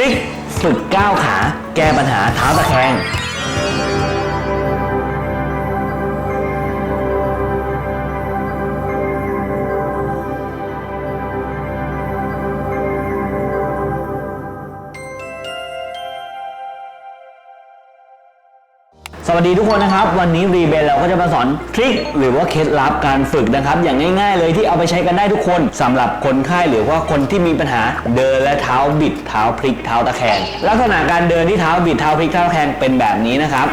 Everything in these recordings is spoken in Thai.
ริคฝึกก้าวขา แก้ปัญหาเท้าตะแคง วัสดีทุกคนนะครับ วันนี้รีเบนเราก็จะมาสอนทริคหรือว่าเคล็ดลับการฝึกนะครับ อย่างง่าย ๆ เลยที่เอาไปใช้กันได้ทุกคนสำหรับคนไข้หรือว่าคนที่มีปัญหาเดินและเท้าบิดเท้าพลิกเท้าตะแคงลักษณะการเดินที่เท้าบิดเท้าพลิกเท้าตะแคงเป็นแบบนี้นะครับ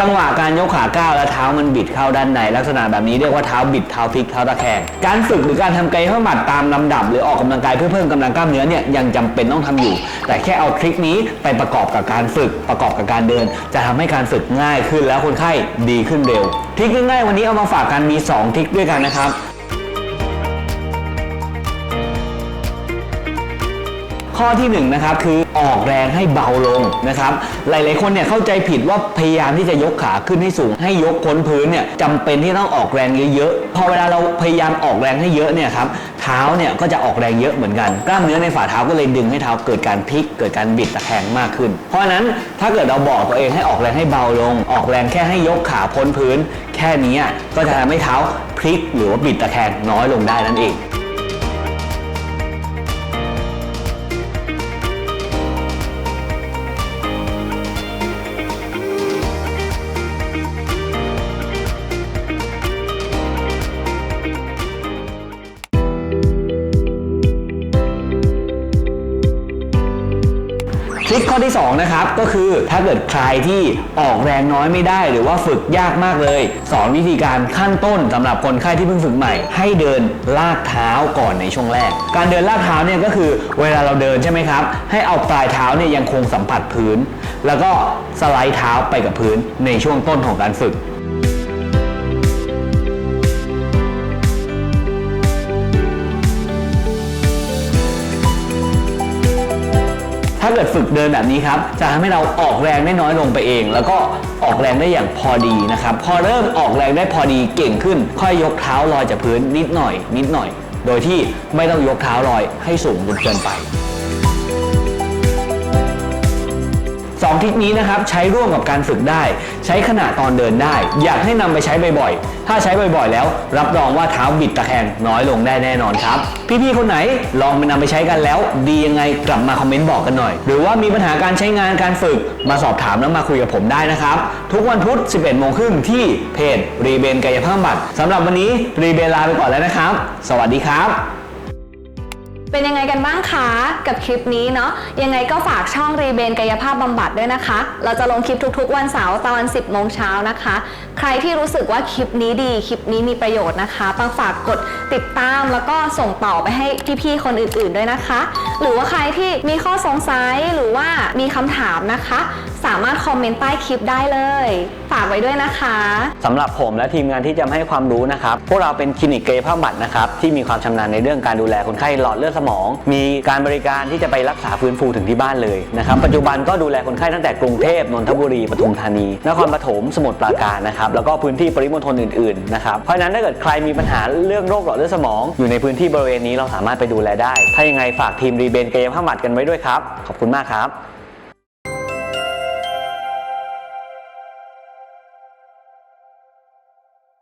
จังหวะการยกขาก้าวและเท้ามันบิดเข้าด้านในลักษณะแบบนี้เรียกว่าเท้าบิดเท้าพลิกเท้าตะแคงการฝึกหรือการทำกายภาพบำบัดตามลำดับ หรือออกกำลังกายเพื่อเพิ่มกำลังกล้ามเนื้อเนี่ยยังจำเป็นต้องทำอยู่ แต่แค่เอาทริคนี้ไปประกอบกับการฝึกประกอบกับการเดิน จะทำให้การฝึกง่ายขึ้นแล้วคนไข้ดีขึ้นเร็วทริคง่ายๆวันนี้เอามาฝากกันมีสองทริคด้วยกันนะครับข้อที่1นงนะครับคือ ออกแรงให้เบาลงนะครับ หลาย ๆ คนเนี่ยเข้าใจผิดว่าพยายามที่จะยกขาขึ้นให้สูง ให้ยกพ้นพื้นเนี่ยจำเป็นที่ต้องออกแรงเยอะๆ พอเวลาเราพยายามออกแรงให้เยอะเนี่ยครับเท้าเนี่ยก็จะออกแรงเยอะเหมือนกัน กล้ามเนื้อในฝ่าเท้าก็เลยดึงให้เท้าเกิดการพลิก เกิดการบิดตะแคงมากขึ้น เพราะฉะนั้นถ้าเกิดเราบอกตัวเองให้ออกแรงให้เบาลง ออกแรงแค่ให้ยกขาพ้นพื้น แค่นี้ก็จะทำให้เท้าพลิกหรือว่าบิดตะแคงน้อยลงได้นั่นเอง ทริคข้อที่2นะครับก็คือถ้าเกิดใครที่ออกแรงน้อยไม่ได้ หรือว่าฝึกยากมากเลย สอนวิธีการขั้นต้นสำหรับคนไข้ที่เพิ่งฝึกใหม่ ให้เดินลากเท้าก่อนในช่วงแรก การเดินลากเท้าเนี่ยก็คือเวลาเราเดินใช่ไหมครับ ให้เอาปลายเท้าเนี่ยยังคงสัมผัสพื้น แล้วก็สไลด์เท้าไปกับพื้นในช่วงต้นของการฝึก เกิดฝึกเดินแบบนี้ครับ จะทำให้เราออกแรงได้น้อยลงไปเอง แล้วก็ออกแรงได้อย่างพอดีนะครับ พอเริ่มออกแรงได้พอดีเก่งขึ้น ค่อยยกเท้าลอยจากพื้นนิดหน่อย นิดหน่อย โดยที่ไม่ต้องยกเท้าลอยให้สูงจนเกินไป สองทิศนี้นะครับใช้ร่วมกับการฝึกได้ ใช้ขณะตอนเดินได้ อยากให้นำไปใช้บ่อยๆ ถ้าใช้บ่อยๆ แล้ว รับรองว่าเท้าบิดตะแคงน้อยลงได้แน่นอนครับ พี่ๆคนไหนลองไปนำไปใช้กันแล้ว ดียังไงกลับมาคอมเมนต์บอกกันหน่อย หรือว่ามีปัญหาการใช้งานการฝึกมาสอบถามแล้วมาคุยกับผมได้นะครับ ทุกวันพุธ 11โมงครึ่งที่เพจรีเบนกายภาพบำบัดสำหรับวันนี้รีเบนลาไปก่อนแล้วนะครับ สวัสดีครับ เป็นยังไงกันบ้างคะกับคลิปนี้เนาะยังไงก็ฝากช่องรีเบนกายภาพบำบัดด้วยนะคะ เราจะลงคลิปทุก ๆ วันเสาร์ตอน 10โมงเช้านะคะ ใครที่รู้สึกว่าคลิปนี้ดีคลิปนี้มีประโยชน์นะคะปังฝากกดติดตามแล้วก็ส่งต่อไปให้พี่ๆคนอื่น ๆด้วยนะคะ หรือว่าใครที่มีข้อสงสัยหรือว่ามีคำถามนะคะ สามารถคอมเมนต์ใต้คลิปได้เลย ฝากไว้ด้วยนะคะสำหรับผมและทีมงานที่จะให้ความรู้นะครับพวกเราเป็นคลินิกกายภาพบำบัดนะครับที่มีความชำนาญในเรื่องการดูแลคนไข้หลอดเลือดสมอง มีการบริการที่จะไปรักษาฟื้นฟูถึงที่บ้านเลยนะครับปัจจุบันก็ดูแลคนไข้ตั้งแต่กรุงเทพนนทบุรีปทุมธานี นครปฐมสมุทรปราการนะครับแล้วก็พื้นที่ปริมณฑลอื่นๆนะครับเพราะฉะนั้นถ้าเกิดใครมีปัญหาเรื่องโรคหลอดเลือดสมอง อยู่ในพื้นที่บริเวณนี้เราสามารถไปดูแลได้ ถ้ายังไงฝากทีมรีเบนกายภาพบำบัดกันไว้ด้วยครับขอบคุณมากครับ